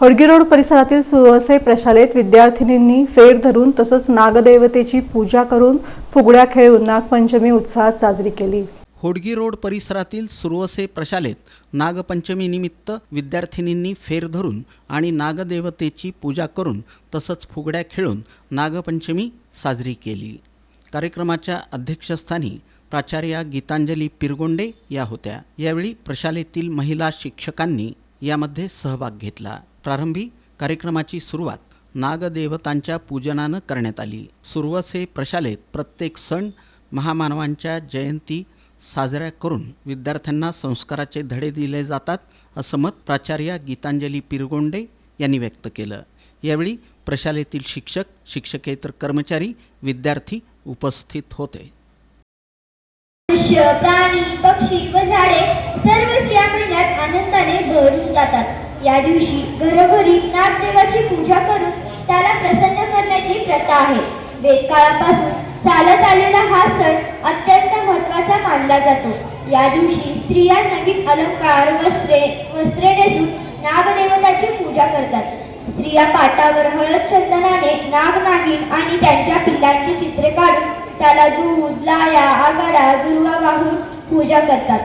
Hodgi road परिसरातील सुवसे प्रशालेत विद्यार्थिनींनी फेर धरून तसंच नागदेवतेची पूजा करून फुगड्या खेळून नागपंचमी उत्साहात साजरी केली. होडगी रोड परिसरातील सुरवसे प्रशालेत नागपंचमीनिमित्त विद्यार्थिनींनी फेर धरून आणि नागदेवतेची पूजा करून तसंच फुगड्या खेळून नागपंचमी साजरी केली. कार्यक्रमाच्या अध्यक्षस्थानी प्राचार्या गीतांजली पिरगोंडे या होत्या. यावेळी प्रशालेतील महिला शिक्षकांनी यामध्ये सहभाग घेतला. प्रारंभी कार्यक्रमाची सुरुवात नागदेवतांच्या पूजनानं करण्यात आली. सुरवसे प्रशालेत प्रत्येक सण महामानवांच्या जयंती साजऱ्या करून विद्यार्थ्यांना संस्काराचे धडे दिले जातात असं मत प्राचार्या गीतांजली पिरगोंडे यांनी व्यक्त केलं. यावेळी प्रशालेतील शिक्षक शिक्षकेतर कर्मचारी विद्यार्थी उपस्थित होते. पक्षी व झाडे महिन्यात आनंदाने भरून जातात. या दिवशी घरोघरी नागदेवाची पूजा करून त्याला प्रसन्न करण्याची प्रथा आहे. वेदकाळापासून चालत आलेला हा सण अत्यंत महत्त्वाचा मानला जातो. या दिवशी स्त्रिया नवीन अलंकार वस्त्रे वस्त्रे नेसून नागदेवताची पूजा करतात. स्त्रिया पाटावर हळद चंदनाने नाग नागिन आणि त्यांच्या पिल्लांची चित्रे काढून त्याला दूध लाया आगाडा दुर्वा वाहून पूजा करतात.